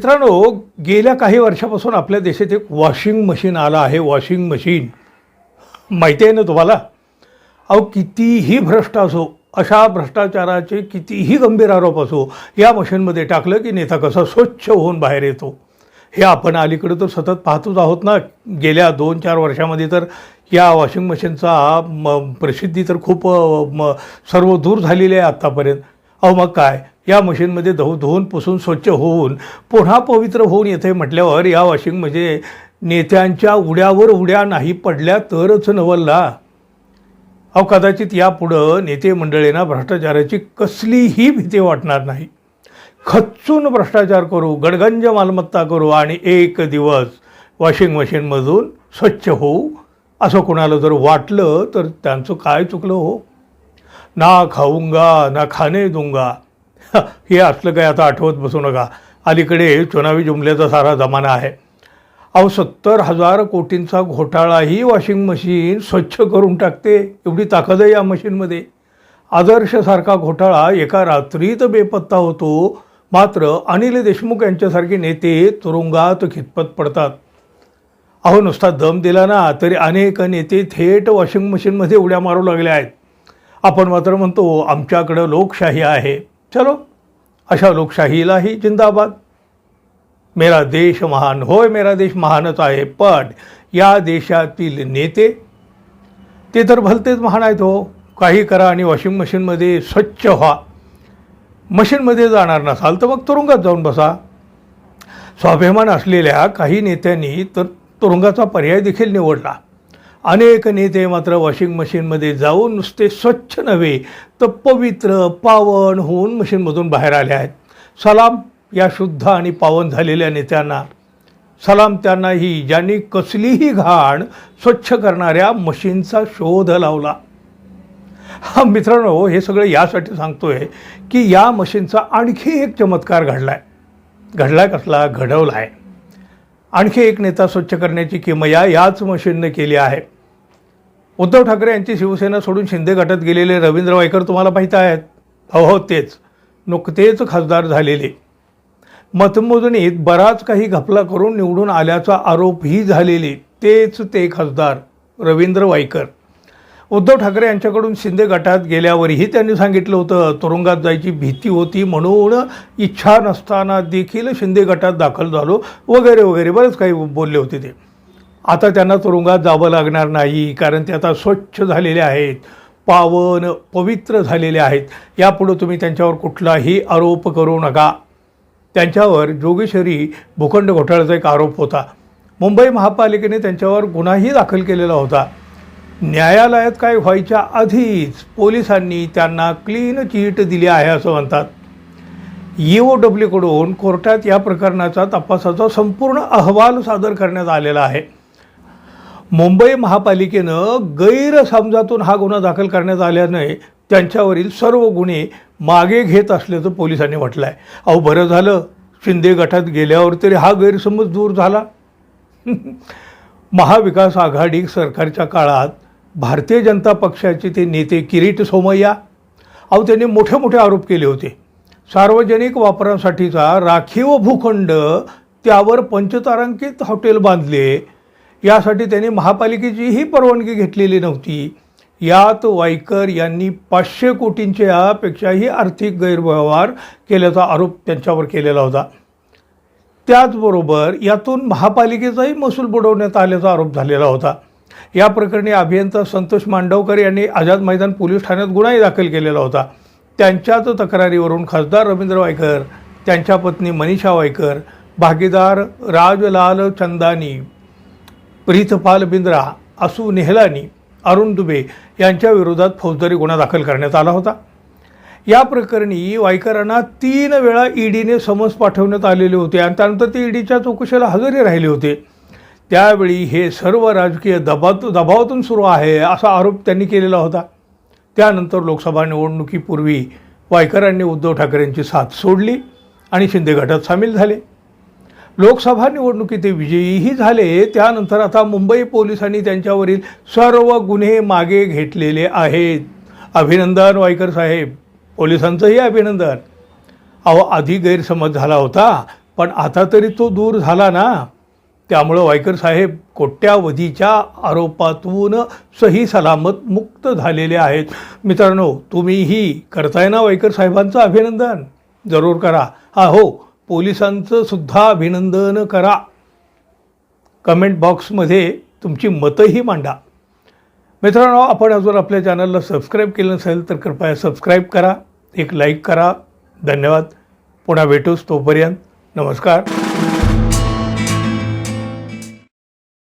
मित्रांनो गेल्या काही वर्षापासून आपल्या देशात एक वॉशिंग मशीन आलं आहे. वॉशिंग मशीन माहिती आहे ना तुम्हाला? अहो कितीही भ्रष्ट असो अशा भ्रष्टाचाराचे कितीही गंभीर आरोप असो या मशीनमध्ये टाकलं की नेता कसा स्वच्छ होऊन बाहेर येतो. हे आपण अलीकडे तर सतत पाहतोच आहोत ना. गेल्या दोन चार वर्षामध्ये तर या वॉशिंग मशीनचा म प्रसिद्धी तर खूप अ, सर्व दूर झालेली आहे आत्तापर्यंत अहो मग काय? या मशीनमध्ये धु धुवून पुसून स्वच्छ होऊन पुन्हा पवित्र होऊन येते म्हटल्यावर या वॉशिंगमध्ये म्हणजे नेत्यांच्या उड्यावर उड्या नाही पडल्या तरच नवलला. अहो कदाचित यापुढं नेते मंडळींना भ्रष्टाचाराची कसलीही भीती वाटणार नाही. खच्चून भ्रष्टाचार करू गडगंज मालमत्ता करू आणि एक दिवस वॉशिंग मशीनमधून स्वच्छ होऊ असं कोणाला जर वाटलं तर त्यांचं काय चुकलं हो? ना खाऊंगा ना खाणे दूंगा. हे असलं काय आता आठवत बसू नका. अलीकडे चुनावी जुमल्याचा सारा जमाना आहे. अहो सत्तर हजार कोटींचा घोटाळाही वॉशिंग मशीन स्वच्छ करून टाकते. एवढी ताकद आहे या मशीनमध्ये. आदर्शसारखा घोटाळा एका रात्रीत बेपत्ता होतो. मात्र अनिल देशमुख यांच्यासारखे नेते तुरुंगात खितपत पडतात. अहो नुसता दम दिला ना तरी अनेक नेते थेट वॉशिंग मशीनमध्ये उड्या मारू लागल्या आहेत. आपण मात्र म्हणतो आमच्याकडं लोकशाही आहे. चलो अशा लोकशाहीलाही जिंदाबाद. मेरा देश महान होय मेरा देश महानच आहे पण या देशातील नेते ते तर भलतेच महान आहेत हो. काही करा आणि वॉशिंग मशीनमध्ये स्वच्छ व्हा. मशीनमध्ये जाणार नसाल तर मग तुरुंगात जाऊन बसा. स्वाभिमान असलेल्या काही नेत्यांनी तर तुरुंगाचा पर्याय देखील निवडला. अनेक नेते मात्र वॉशिंग मशीनमध्ये जाऊन नुसते स्वच्छ नव्हे तर पवित्र पावन होऊन मशीनमधून बाहेर आले आहेत. सलाम या शुद्ध आणि पावन झालेल्या नेत्यांना. सलाम त्यांनाही ज्यांनी कसलीही घाण स्वच्छ करणाऱ्या मशीनचा शोध लावला. हा मित्रांनो हे सगळं यासाठी सांगतोय की या मशीनचा आणखी एक चमत्कार घडला आहे घडला कसला? घडवला आहे आणखी एक नेता स्वच्छ करण्याची किमया याच मशीनने केली आहे. उद्धव ठाकरे यांची शिवसेना सोडून शिंदे गटात गेलेले रवींद्र वायकर तुम्हाला माहीत आहेत. हो हो तेच. नुकतेच खासदार झालेले. मतमोजणीत बराच काही घपला करून निवडून आल्याचा आरोपही झालेले. तेच ते खासदार रवींद्र वायकर. उद्धव ठाकरे यांच्याकडून शिंदे गटात गेल्यावरही त्यांनी सांगितलं होतं तुरुंगात जायची भीती होती म्हणून इच्छा नसताना देखील शिंदे गटात दाखल झालो वगैरे वगैरे. बरेच काही बोलले होते ते. आता त्यांना तुरुंगात जावं लागणार नाही कारण ते आता स्वच्छ झालेले आहेत पावन पवित्र झालेले आहेत. यापुढं तुम्ही त्यांच्यावर कुठलाही आरोप करू नका. त्यांच्यावर जोगेश्वरी भूखंड घोटाळ्याचा एक आरोप होता. मुंबई महापालिकेने त्यांच्यावर गुन्हाही दाखल केलेला होता. न्यायालयात काय व्हायच्या आधीच पोलिसांनी त्यांना क्लीन चिट दिली आहे असं म्हणतात. ई ओ डब्ल्यूकडून कोर्टात या प्रकरणाचा तपासाचा संपूर्ण अहवाल सादर करण्यात आलेला आहे. मुंबई महापालिकेनं गैरसमजातून हा गुन्हा दाखल करण्यात आल्याने त्यांच्यावरील सर्व गुन्हे मागे घेत असल्याचं पोलिसांनी म्हटलं आहे अहो बरं झालं. शिंदे गटात गेल्यावर तरी हा गैरसमज दूर झाला. महाविकास आघाडी सरकारच्या काळात भारतीय जनता पक्षाचे ते नेते किरीट सोमय्या अहो त्यांनी मोठे मोठे आरोप केले होते. सार्वजनिक वापरासाठीचा राखीव भूखंड त्यावर पंचतारांकित हॉटेल बांधले. यासाठी त्यांनी महापालिकेचीही परवानगी घेतलेली नव्हती. यात वायकर यांनी पाचशे कोटींच्या पेक्षाही आर्थिक गैरव्यवहार केल्याचा आरोप त्यांच्यावर केलेला होता. त्याचबरोबर यातून महापालिकेचाही महसूल बुडवण्यात आल्याचा आरोप झालेला होता. या प्रकरणी अभियंता संतोष मांडवकर यांनी आझाद मैदान पोलीस ठाण्यात गुन्हाही दाखल केलेला होता. त्यांच्याच तक्रारीवरून खासदार रवींद्र वायकर त्यांच्या पत्नी मनीषा वायकर भागीदार राजलाल चंदानी प्रीतपाल बिंद्रा असू नेहलानी अरुण दुबे यांच्या विरोधात फौजदारी गुन्हा दाखल करण्यात आला होता. या प्रकरणी वायकरांना तीन वेळा ईडीने समन्स पाठवण्यात आलेले होते आणि त्यानंतर ते ईडीच्या चौकशीला हजेरी राहिले होते. त्यावेळी हे सर्व राजकीय दबात दबावातून सुरू आहे असा आरोप त्यांनी केलेला होता. त्यानंतर लोकसभा निवडणुकीपूर्वी वायकरांनी उद्धव ठाकरेंची साथ सोडली आणि शिंदे गटात सामील झाले. लोकसभा निवडणुकीत ते विजयीही झाले. त्यानंतर आता मुंबई पोलिसांनी त्यांच्यावरील सर्व गुन्हे मागे घेतलेले आहेत. अभिनंदन वायकर साहेब. पोलिसांचंही अभिनंदन. अहो आधी गैरसमज झाला होता पण आता तरी तो दूर झाला ना. त्यामुळं वायकर साहेब कोट्यावधीच्या आरोपातून सही सलामत मुक्त झालेले आहेत. मित्रांनो तुम्हीही करताय ना वायकर साहेबांचं अभिनंदन? जरूर करा. हा हो पोलिसांचं सुद्धा अभिनंदन करा. कमेंट बॉक्समध्ये तुमची मतंही मांडा. मित्रांनो आपण अजून आपल्या चॅनलला सबस्क्राईब केलं नसेल तर कृपया सबस्क्राईब करा एक लाईक करा. धन्यवाद. पुन्हा भेटूच तोपर्यंत. नमस्कार.